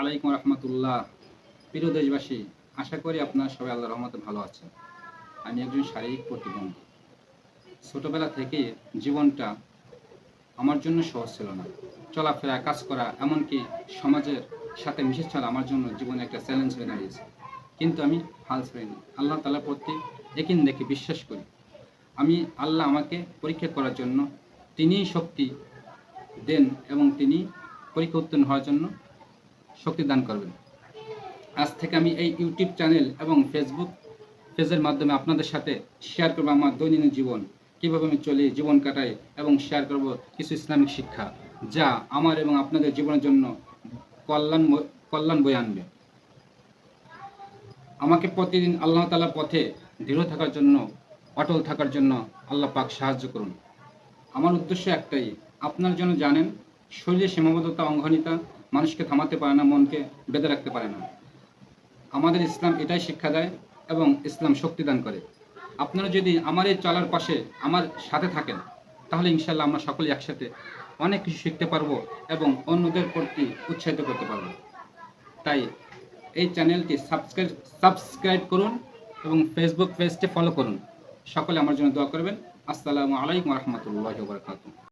আলাইকুম রহমতুল্লাহ। প্রিয় দেশবাসী, আশা করি আপনারা সবাই আল্লাহ রহমতে ভালো আছেন। আমি একজন শারীরিক প্রতিবন্ধী। ছোটবেলা থেকে জীবনটা আমার জন্য সহজ ছিল না। চলাফেরা, কাজ করা, এমনকি সমাজের সাথে মিশে চলা আমার জন্য জীবনে একটা চ্যালেঞ্জ হয়ে দাঁড়িয়েছে। কিন্তু আমি হাল ছাড়িনি। আল্লাহ তালার প্রতি একিন দেখে বিশ্বাস করি। আমি আল্লাহ আমাকে পরীক্ষা করার জন্য তিনিই শক্তি দেন এবং তিনি পরীক্ষা উত্তীর্ণ হওয়ার জন্য শক্তি দান করবেন। আজ থেকে আমি এই ইউটিউব চ্যানেল এবং ফেসবুক পেজের মাধ্যমে আপনাদের সাথে শেয়ার করব আমার দৈনন্দিন জীবন, কীভাবে আমি চলি, জীবন কাটাই এবং শেয়ার করব কিছু ইসলামিক শিক্ষা যা আমার এবং আপনাদের জীবনের জন্য কল্যাণ কল্যাণ বয়ে আনবে। আমাকে প্রতিদিন আল্লাহ তালার পথে দৃঢ় থাকার জন্য, অটল থাকার জন্য আল্লাহ পাক সাহায্য করুন। আমার উদ্দেশ্য একটাই, আপনার জন্য জানেন শরীরের সীমাবদ্ধতা, অঙ্গহানিতা মানুষকে থামাতে পারে না, মনকে বেঁধে রাখতে পারে না। আমাদের ইসলাম এটাই শিক্ষা দেয় এবং ইসলাম শক্তি দান করে। আপনারা যদি আমার এই চলার পাশে আমার সাথে থাকেন, তাহলে ইনশাল্লাহ আমরা সকলে একসাথে অনেক কিছু শিখতে পারব এবং অন্যদের প্রতি উৎসাহিত করতে পারব। তাই এই চ্যানেলটি সাবস্ক্রাইব সাবস্ক্রাইব করুন এবং ফেসবুক পেজটি ফলো করুন। সকলে আমার জন্য দোয়া করবেন। আসসালামু আলাইকুম রহমতুল্লাহ বরকাতুহ।